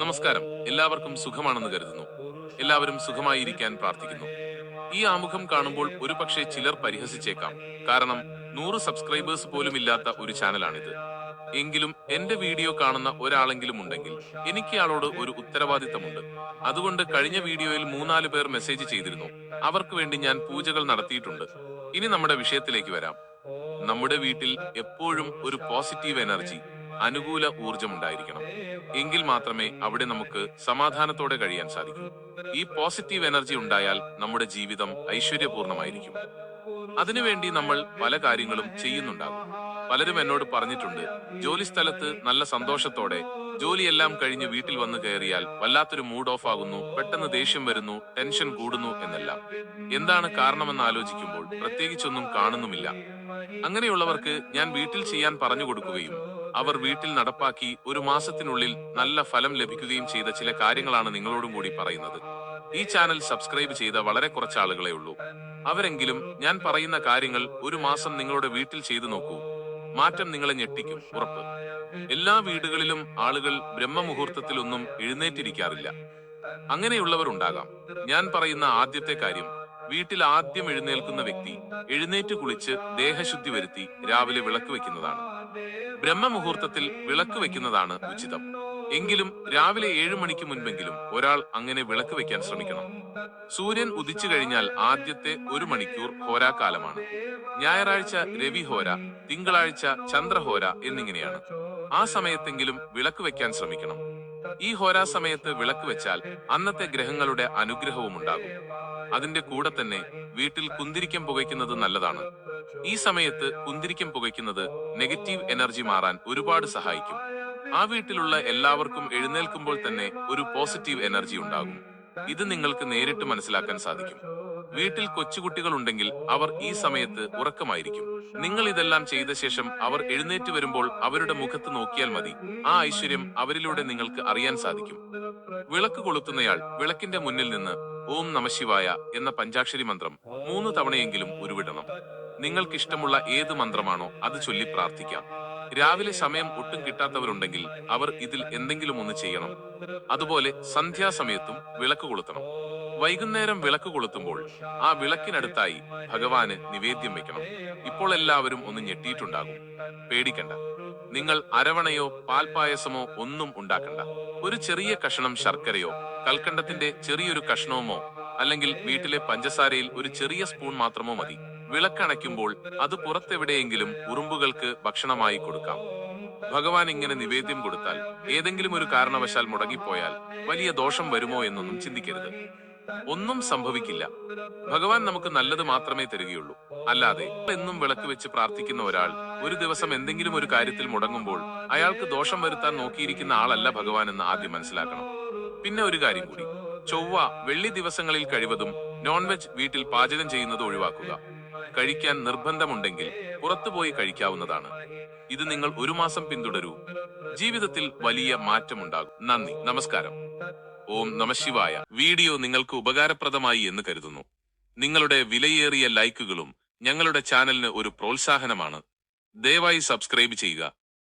നമസ്കാരം. എല്ലാവർക്കും സുഖമാണെന്ന് കരുതുന്നു. എല്ലാവരും സുഖമായിരിക്കാൻ പ്രാർത്ഥിക്കുന്നു. ഈ ആമുഖം കാണുമ്പോൾ ഒരുപക്ഷെ ചിലർ പരിഹസിച്ചേക്കാം. കാരണം നൂറ് സബ്സ്ക്രൈബേഴ്സ് പോലും ഇല്ലാത്ത ഒരു ചാനലാണിത്. എങ്കിലും എന്റെ വീഡിയോ കാണുന്ന ഒരാളെങ്കിലും ഉണ്ടെങ്കിൽ എനിക്ക് ആളോട് ഒരു ഉത്തരവാദിത്തമുണ്ട്. അതുകൊണ്ട് കഴിഞ്ഞ വീഡിയോയിൽ മൂന്നാൽ പേർ മെസ്സേജ് ചെയ്തിരുന്നു. അവർക്ക് വേണ്ടി ഞാൻ പൂജകൾ നടത്തിയിട്ടുണ്ട്. ഇനി നമ്മുടെ വിഷയത്തിലേക്ക് വരാം. നമ്മുടെ വീട്ടിൽ എപ്പോഴും ഒരു പോസിറ്റീവ് എനർജി. അനുകൂല ഊർജം ഉണ്ടായിരിക്കണം എങ്കിൽ മാത്രമേ അവിടെ നമുക്ക് സമാധാനത്തോടെ കഴിയാൻ സാധിക്കൂ. ഈ പോസിറ്റീവ് എനർജി ഉണ്ടായാൽ നമ്മുടെ ജീവിതം ഐശ്വര്യപൂർണമായിരിക്കും. അതിനുവേണ്ടി നമ്മൾ പല കാര്യങ്ങളും ചെയ്യുന്നുണ്ടാകും. പലരും എന്നോട് പറഞ്ഞിട്ടുണ്ട് ജോലി സ്ഥലത്ത് നല്ല സന്തോഷത്തോടെ ജോലിയെല്ലാം കഴിഞ്ഞ് വീട്ടിൽ വന്നു കയറിയാൽ വല്ലാത്തൊരു മൂഡ് ഓഫ് ആകുന്നു പെട്ടെന്ന് ദേഷ്യം വരുന്നു ടെൻഷൻ കൂടുന്നു എന്നെല്ലാം. എന്താണ് കാരണമെന്ന് ആലോചിക്കുമ്പോൾ പ്രത്യേകിച്ചൊന്നും കാണുന്നുമില്ല. അങ്ങനെയുള്ളവർക്ക് ഞാൻ വീട്ടിൽ ചെയ്യാൻ പറഞ്ഞു കൊടുക്കുകയും അവർ വീട്ടിൽ നടപ്പാക്കി ഒരു മാസത്തിനുള്ളിൽ നല്ല ഫലം ലഭിക്കുകയും ചെയ്ത ചില കാര്യങ്ങളാണ് നിങ്ങളോടും കൂടി പറയുന്നത്. ഈ ചാനൽ സബ്സ്ക്രൈബ് ചെയ്ത വളരെ കുറച്ച് ആളുകളെ ഉള്ളൂ. അവരെങ്കിലും ഞാൻ പറയുന്ന കാര്യങ്ങൾ ഒരു മാസം നിങ്ങളുടെ വീട്ടിൽ ചെയ്തു നോക്കൂ. മാറ്റം നിങ്ങളെ ഞെട്ടിക്കും ഉറപ്പ്. എല്ലാ വീടുകളിലും ആളുകൾ ബ്രഹ്മമുഹൂർത്തത്തിലൊന്നും എഴുന്നേറ്റിരിക്കാറില്ല. അങ്ങനെയുള്ളവർ ഉണ്ടാകാം. ഞാൻ പറയുന്ന ആദ്യത്തെ കാര്യം വീട്ടിൽ ആദ്യം എഴുന്നേൽക്കുന്ന വ്യക്തി എഴുന്നേറ്റ് കുളിച്ച് ദേഹശുദ്ധി വരുത്തി രാവിലെ വിളക്ക് വെക്കുന്നതാണ് ബ്രഹ്മമുഹൂർത്തത്തിൽ വിളക്ക് വെക്കുന്നതാണ് ഉചിതം. എങ്കിലും രാവിലെ ഏഴു മണിക്ക് മുൻപെങ്കിലും ഒരാൾ അങ്ങനെ വിളക്ക് വെക്കാൻ ശ്രമിക്കണം. സൂര്യൻ ഉദിച്ചു കഴിഞ്ഞാൽ ആദ്യത്തെ ഒരു മണിക്കൂർ ഹോരാകാലമാണ്. ഞായറാഴ്ച രവി ഹോര തിങ്കളാഴ്ച ചന്ദ്രഹോര എന്നിങ്ങനെയാണ്. ആ സമയത്തെങ്കിലും വിളക്ക് വെക്കാൻ ശ്രമിക്കണം. ഈ ഹോരാ സമയത്ത് വിളക്ക് വെച്ചാൽ അന്നത്തെ ഗ്രഹങ്ങളുടെ അനുഗ്രഹവും ഉണ്ടാകും അതിന്റെ കൂടെ തന്നെ വീട്ടിൽ കുന്തിരിക്കം പുകയ്ക്കുന്നത് നല്ലതാണ്. ഈ സമയത്ത് കുന്തിരിക്കം പുകയ്ക്കുന്നത് നെഗറ്റീവ് എനർജി മാറാൻ ഒരുപാട് സഹായിക്കും. ആ വീട്ടിലുള്ള എല്ലാവർക്കും എഴുന്നേൽക്കുമ്പോൾ തന്നെ ഒരു പോസിറ്റീവ് എനർജി ഉണ്ടാകും. ഇത് നിങ്ങൾക്ക് നേരിട്ട് മനസ്സിലാക്കാൻ സാധിക്കും. വീട്ടിൽ കൊച്ചുകുട്ടികൾ ഉണ്ടെങ്കിൽ അവർ ഈ സമയത്ത് ഉറക്കമായിരിക്കും. നിങ്ങൾ ഇതെല്ലാം ചെയ്ത ശേഷം അവർ എഴുന്നേറ്റ് വരുമ്പോൾ അവരുടെ മുഖത്ത് നോക്കിയാൽ മതി. ആ ഐശ്വര്യം അവരിലൂടെ നിങ്ങൾക്ക് അറിയാൻ സാധിക്കും. വിളക്ക് കൊളുത്തുന്നയാൾ വിളക്കിന്റെ മുന്നിൽ നിന്ന് ഓം നമശിവായ എന്ന പഞ്ചാക്ഷരി മന്ത്രം മൂന്ന് തവണയെങ്കിലും ഉരുവിടണം. നിങ്ങൾക്ക് ഇഷ്ടമുള്ള ഏത് മന്ത്രമാണോ അത് ചൊല്ലി പ്രാർത്ഥിക്കാം. രാവിലെ സമയം ഒട്ടും കിട്ടാത്തവരുണ്ടെങ്കിൽ അവർ ഇതിൽ എന്തെങ്കിലും ഒന്ന് ചെയ്യണം. അതുപോലെ സന്ധ്യാസമയത്തും വിളക്ക് കൊളുത്തണം. വൈകുന്നേരം വിളക്ക് കൊളുത്തുമ്പോൾ ആ വിളക്കിനടുത്തായി ഭഗവാന് നിവേദ്യം വെക്കണം. ഇപ്പോൾ എല്ലാവരും ഒന്ന് ഞെട്ടിയിട്ടുണ്ടാകും. പേടിക്കണ്ട. നിങ്ങൾ അരവണയോ പാൽപായസമോ ഒന്നും ഉണ്ടാക്കണ്ട. ഒരു ചെറിയ കഷണം ശർക്കരയോ കൽക്കണ്ടത്തിന്റെ ചെറിയൊരു കഷ്ണവുമോ അല്ലെങ്കിൽ വീട്ടിലെ പഞ്ചസാരയിൽ ഒരു ചെറിയ സ്പൂൺ മാത്രമോ മതി. വിളക്കണയ്ക്കുമ്പോൾ അത് പുറത്തെവിടെയെങ്കിലും ഉറുമ്പുകൾക്ക് ഭക്ഷണമായി കൊടുക്കാം. ഭഗവാൻ ഇങ്ങനെ നിവേദ്യം കൊടുത്താൽ ഏതെങ്കിലും ഒരു കാരണവശാൽ മുടങ്ങിപ്പോയാൽ വലിയ ദോഷം വരുമോ എന്നൊന്നും ചിന്തിക്കരുത്. ഒന്നും സംഭവിക്കില്ല. ഭഗവാൻ നമുക്ക് നല്ലത് മാത്രമേ തരികയുള്ളൂ. അല്ലാതെ എന്നും വിളക്ക് വെച്ച് പ്രാർത്ഥിക്കുന്ന ഒരാൾ ഒരു ദിവസം എന്തെങ്കിലും ഒരു കാര്യത്തിൽ മുടങ്ങുമ്പോൾ അയാൾക്ക് ദോഷം വരുത്താൻ നോക്കിയിരിക്കുന്ന ആളല്ല ഭഗവാൻ എന്ന് ആദ്യം മനസ്സിലാക്കണം. പിന്നെ ഒരു കാര്യം കൂടി. ചൊവ്വ വെള്ളി ദിവസങ്ങളിൽ കഴിവതും നോൺ വെജ് വീട്ടിൽ പാചകം ചെയ്യുന്നത് ഒഴിവാക്കുക. കഴിക്കാൻ നിർബന്ധമുണ്ടെങ്കിൽ പുറത്തുപോയി കഴിക്കാവുന്നതാണ്. ഇത് നിങ്ങൾ ഒരു മാസം പിന്തുടരൂ. ജീവിതത്തിൽ വലിയ മാറ്റമുണ്ടാകും. നന്ദി. നമസ്കാരം. ഓം നമശിവായ വീഡിയോ നിങ്ങൾക്ക് ഉപകാരപ്രദമായി എന്ന് കരുതുന്നു. നിങ്ങളുടെ വിലയേറിയ ലൈക്കുകളും ഞങ്ങളുടെ ചാനലിന് ഒരു പ്രോത്സാഹനമാണ്. ദയവായി സബ്സ്ക്രൈബ് ചെയ്യുക.